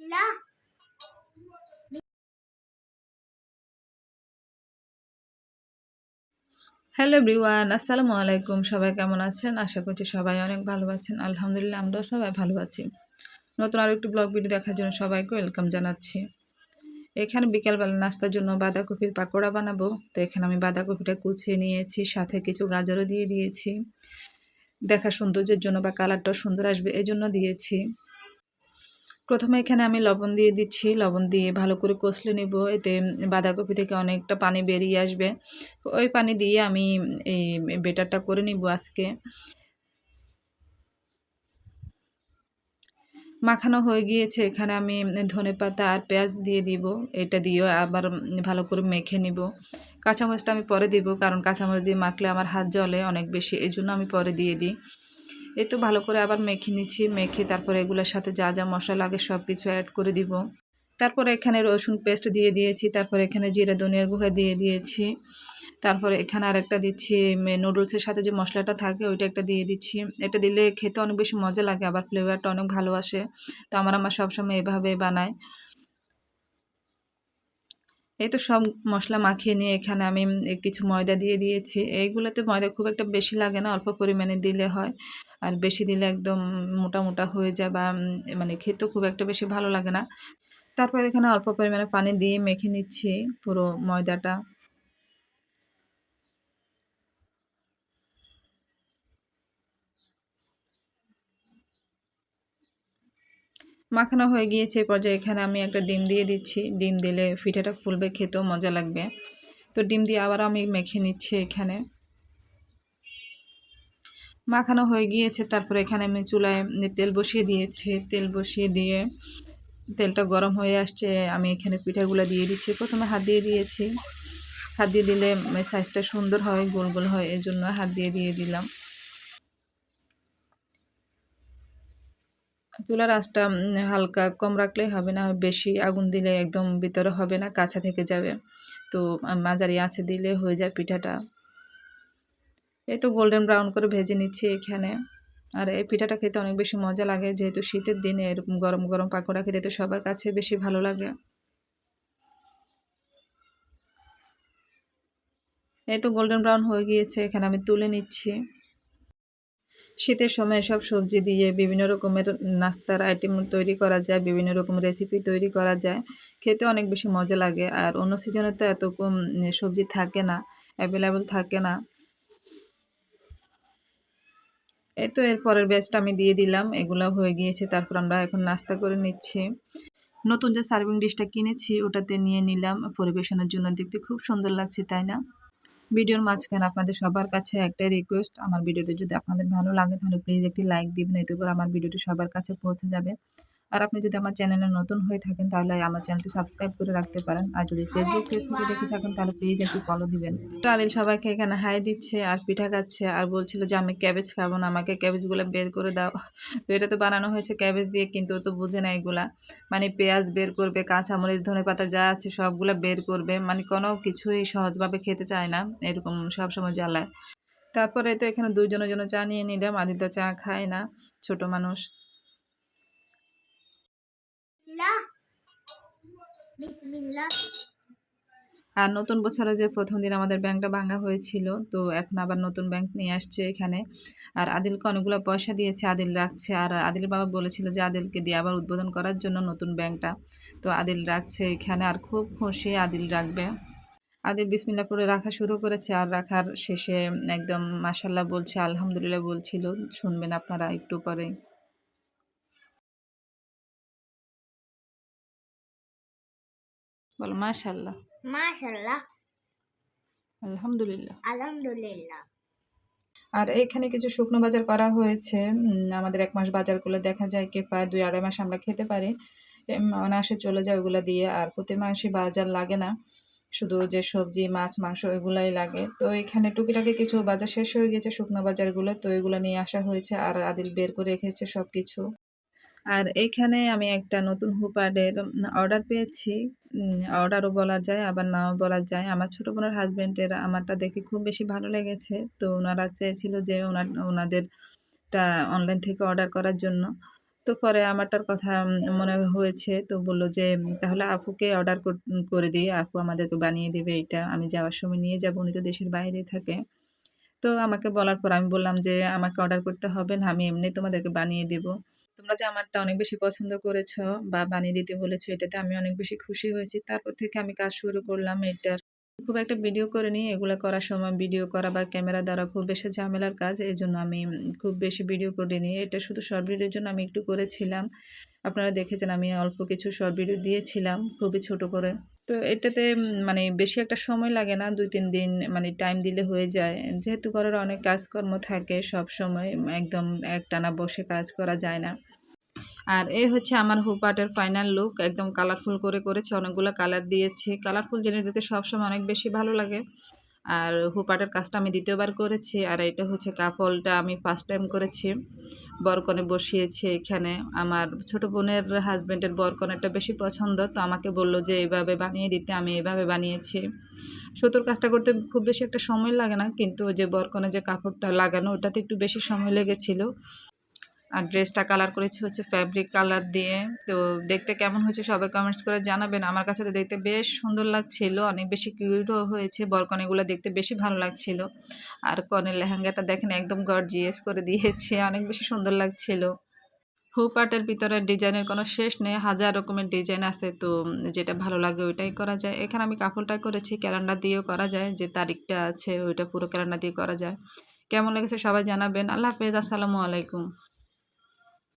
লা hello everyone আসসালামু আলাইকুম সবাই কেমন আছেন? আশা করছি সবাই অনেক ভালো আছেন। আলহামদুলিল্লাহ, আমরাও সবাই ভালো আছি। নতুন আরও একটি ব্লগ ভিডিও দেখার জন্য সবাইকে ওয়েলকাম জানাচ্ছি। এখানে বিকেলবেলা নাস্তার জন্য বাঁধাকপির পাকোড়া বানাবো। তো এখানে আমি বাঁধাকপিটা কুচিয়ে নিয়েছি, সাথে কিছু গাজরও দিয়ে দিয়েছি। দেখা সৌন্দর্যের জন্য বা কালারটাও সুন্দর আসবে এই জন্য দিয়েছি। প্রথমে এখানে আমি লবণ দিয়ে দিচ্ছি, লবণ দিয়ে ভালো করে কষলে নেব। এতে বাঁধাকপি থেকে অনেকটা পানি বেরিয়ে আসবে। ওই পানি দিয়ে আমি এই বেটারটা করে নিব আজকে। মাখানো হয়ে গিয়েছে, এখানে আমি ধনে পাতা আর পেঁয়াজ দিয়ে দিব। এটা দিয়েও আবার ভালো করে মেখে নিব। কাঁচামরিচটা আমি পরে দিব, কারণ কাঁচামরিচ দিয়ে মাখলে আমার হাত জলে অনেক বেশি এই জন্য আমি পরে দিয়ে দিই। এই তো ভালো করে আবার মেখে নিচ্ছি, মেখে তারপরে এগুলোর সাথে যা যা মশলা লাগে সব কিছু অ্যাড করে দিব। তারপরে এখানে রসুন পেস্ট দিয়ে দিয়েছি, তারপরে এখানে জিরে ধনিয়ার গুঁড়া দিয়ে দিয়েছি। তারপরে এখানে আরেকটা দিচ্ছি নুডলসের সাথে যে মশলাটা থাকে ওইটা একটা দিয়ে দিচ্ছি। এটা দিলে খেতে অনেক বেশি মজা লাগে, আবার ফ্লেভারটা অনেক ভালো আসে। তো আমার আমার সবসময় এভাবে বানায়। এই তো সব মশলা মাখিয়ে নিয়ে এখানে আমি কিছু ময়দা দিয়ে দিয়েছি। এইগুলোতে ময়দা খুব একটা বেশি লাগে না, অল্প পরিমাণে দিলে হয়। আর বেশি দিলে একদম মোটা মোটা হয়ে যায় বা মানে খেতেও খুব একটা বেশি ভালো লাগে না। তারপর এখানে অল্প পরিমাণে পানি দিয়ে মেখে নিচ্ছি পুরো ময়দাটা। মাখানো হয়ে গিয়েছে পর্যায়ে এখানে আমি একটা ডিম দিয়ে দিচ্ছি। ডিম দিলে পিঠাটা ফুলবে, খেতেও মজা লাগবে। তো ডিম দিয়ে আবার আমি মেখে নিচ্ছি এখানে। মাখানো হয়ে গিয়েছে, তারপরে এখানে আমি চুলায় তেল বসিয়ে দিয়েছি। তেল বসিয়ে দিয়ে তেলটা গরম হয়ে আসছে, আমি এখানে পিঠাগুলো দিয়ে দিচ্ছি। প্রথমে হাত দিয়ে দিয়েছি। হাত দিয়ে দিলে সাইজটা সুন্দর হয়, গোল গোল হয় এই জন্য হাত দিয়ে দিয়ে দিলাম। চুলার আঁচটা হালকা কম রাখলেই হবে না, বেশি আগুন দিলে একদম ভিতরে হবে না কাছা থেকে যাবে। তো মাঝারি আঁচে দিলে হয়ে যায় পিঠাটা। এই তো গোল্ডেন ব্রাউন করে ভেজে নিচ্ছি এখানে। আর এই পিঠাটা খেতে অনেক বেশি মজা লাগে, যেহেতু শীতের দিনে এরকম গরম গরম পাকোড়া খেতে তো সবার কাছে বেশি ভালো লাগে। এই তো গোল্ডেন ব্রাউন হয়ে গিয়েছে, এখানে আমি তুলে নিচ্ছি। শীতের সময় সব সবজি দিয়ে বিভিন্ন রকমের নাস্তার আইটেম তৈরি করা যায়, বিভিন্ন রকম রেসিপি তৈরি করা যায়। খেতে অনেক বেশি মজা লাগে আর অন্য সিজনে তো এত কম সবজি থাকে না অ্যাভেলেবেল থাকে না। এই তো এর পরের ব্যাচটা আমি দিয়ে দিলাম, এগুলো হয়ে গিয়েছে, তারপর আমরা এখন নাস্তা করে নিচ্ছি। নতুন যে সার্ভিং ডিশটা কিনেছি, ওটাতে নিয়ে নিলাম, পরিবেশনের জন্য দেখতে খুব সুন্দর লাগছে, তাই না? ভিডিওর মাঝখানে আপনাদের সবার কাছে একটাই রিকোয়েস্ট আমার ভিডিওটি যদি আপনাদের ভালো লাগে তাহলে প্লিজ একটি লাইক দিবেন, এতে করে আমার ভিডিওটি সবার কাছে পৌঁছে যাবে। আর আপনি যদি আমার চ্যানেলে নতুন হয়ে থাকেন, তাহলে আমার চ্যানেলটি সাবস্ক্রাইব করে রাখতে পারেন। আর যদি ফেসবুক পেজ থেকে দেখে থাকেন, তাহলে প্লিজ একটু ফলো দিবেন। তো আদিল সবাইকে এখানে হাই দিচ্ছে আর পিঠা খাচ্ছে আর বলছিল যে, আমি ক্যাবেজ খাব না, আমাকে ক্যাবেজগুলো বের করে দাও। তো এটা তো বানানো হয়েছে ক্যাবেজ দিয়ে, কিন্তু ও তো বুঝে না এগুলা। মানে পেঁয়াজ বের করবে, কাঁচামরিচ ধনে পাতা যা আছে সবগুলো বের করবে। মানে কোনো কিছুই সহজভাবে খেতে চায় না, এরকম সবসময় জ্বালায়। তারপরে তো এখানে দুইজনের জন্য চা নিয়ে নিলাম। আদিত্য চা খায় না, ছোট মানুষ। আর নতুন বছরে যে প্রথম দিন আমাদের ব্যাংকটা ভাঙা হয়েছিল, তো এখন আবার নতুন ব্যাংক নিয়ে আসছে এখানে। আর আদিলকে অনেকগুলো পয়সা দিয়েছে, আদিল রাখছে। আর আদিল বাবা বলেছিল যে আদিলকে দিয়ে আবার উদ্বোধন করার জন্য নতুন ব্যাংকটা। তো আদিল রাখছে এখানে আর খুব খুশি আদিল রাখবে। আদিল বিসমিল্লা করে রাখা শুরু করেছে। আর রাখার শেষে একদম মাসাল্লাহ বলছে, আলহামদুলিল্লাহ বলছিল। শুনবেন আপনারা একটু পরেই। বলো মাশাল্লাহ মাশাআল্লাহ। আলহামদুলিল্লাহ। আলহামদুলিল্লাহ। আর এখানে কিছু শুকনো বাজার করা হয়েছে। আমাদের এক মাস বাজার বাজারগুলো দেখা যায় কি প্রায় দুই আড়াই মাস আমরা খেতে পারি। অনায়াসে চলে যায় ওগুলো দিয়ে আর প্রতি মাসে বাজার লাগে না। শুধু যে সবজি মাছ মাংস এগুলাই লাগে। তো এখানে টুকিটাকি কিছু বাজার শেষ হয়ে গেছে শুকনো বাজারগুলো তো এগুলো নিয়ে আসা হয়েছে আর আদিল বের করে রেখেছে সব কিছু আর এইখানে আমি একটা নতুন হুপাডের অর্ডার পেয়েছি। অর্ডারও বলা যায়, আবার নাও বলা যায়। আমার ছোটো বোনের হাজব্যান্ডের আমারটা দেখে খুব বেশি ভালো লেগেছে। তো ওনারা চেয়েছিল যে ওনার ওনাদেরটা অনলাইন থেকে অর্ডার করার জন্য। তো পরে আমারটার কথা মনে হয়েছে। তো বলল যে, তাহলে আপুকে অর্ডার করে দিই। আপু আমাদেরকে বানিয়ে দেবে এটা। আমি যাওয়ার সময় নিয়ে যাব। উনি তো দেশের বাইরে থাকে। তো আমাকে বলার পর আমি বললাম যে, আমাকে অর্ডার করতে হবে না। আমি এমনি তোমাদেরকে বানিয়ে দেব। তোমরা যে আমারটা অনেক বেশি পছন্দ করেছ বা বানিয়ে দিতে বলেছ, এটাতে আমি অনেক বেশি খুশি হয়েছি। তারপর থেকে আমি কাজ শুরু করলাম এটার। খুব একটা ভিডিও করে নিই এগুলো করার সময় ভিডিও করা বা ক্যামেরা দ্বারা খুব বেশি ঝামেলার কাজ এই জন্য আমি খুব বেশি ভিডিও করে নিই এটা শুধু শর্ট ভিডিওর জন্য আমি একটু করেছিলাম। আপনারা দেখেছেন আমি অল্প কিছু শর্ট ভিডিও দিয়েছিলাম, খুবই ছোট করে। তো এটাতে মানে বেশি একটা সময় লাগে না, দুই তিন দিন মানে টাইম দিলে হয়ে যায়। যেহেতু ঘরের অনেক কাজকর্ম থাকে সব সময় একদম একটানা বসে কাজ করা যায় না। আর এই হচ্ছে আমার হুপাটের ফাইনাল লুক একদম কালারফুল করে করেছে, অনেকগুলো কালার দিয়েছি। কালারফুল জিনিস দিতে সবসময় অনেক বেশি ভালো লাগে। আর হুপাটের কাজটা আমি দ্বিতীয়বার করেছি, আর এটা হচ্ছে কাপলটা আমি ফার্স্ট টাইম করেছি। বরকনে বসিয়েছি এখানে। আমার ছোট বোনের হাজব্যান্ডের বরকনেরটা বেশি পছন্দ, তো আমাকে বলল যে এইভাবে বানিয়ে দিতে। আমি এইভাবে বানিয়েছি। সুতোর কাজটা করতে খুব বেশি একটা সময় লাগে না, কিন্তু যে বরকনে যে কাপড়টা লাগানো, ওটাতে একটু বেশি সময় লেগেছিল। আর ড্রেসটা কালার করেছি হচ্ছে ফ্যাব্রিক কালার দিয়ে। তো দেখতে কেমন হয়েছে সবাই কমেন্টস করে জানাবেন। আমার কাছে তো দেখতে বেশ সুন্দর লাগছিল, অনেক বেশি কিউটও হয়েছে। বরকনেগুলো দেখতে বেশি ভালো লাগছিল। আর কনের লেহেঙ্গাটা দেখেন একদম গর্জিয়াস করে দিয়েছে, অনেক বেশি সুন্দর লাগছিল। হুপাটের ভিতরে ডিজাইনের কোনো শেষ নেই, হাজার রকমের ডিজাইন আছে। তো যেটা ভালো লাগে ওইটাই করা যায়। এখানে আমি কাপড়টা করেছি ক্যালেন্ডার দিয়েও করা যায়, যে তারিখটা আছে ওইটা পুরো ক্যালেন্ডার দিয়ে করা যায়। কেমন লেগেছে সবাই জানাবেন। আল্লাহ হাফেজ, আসসালামু আলাইকুম।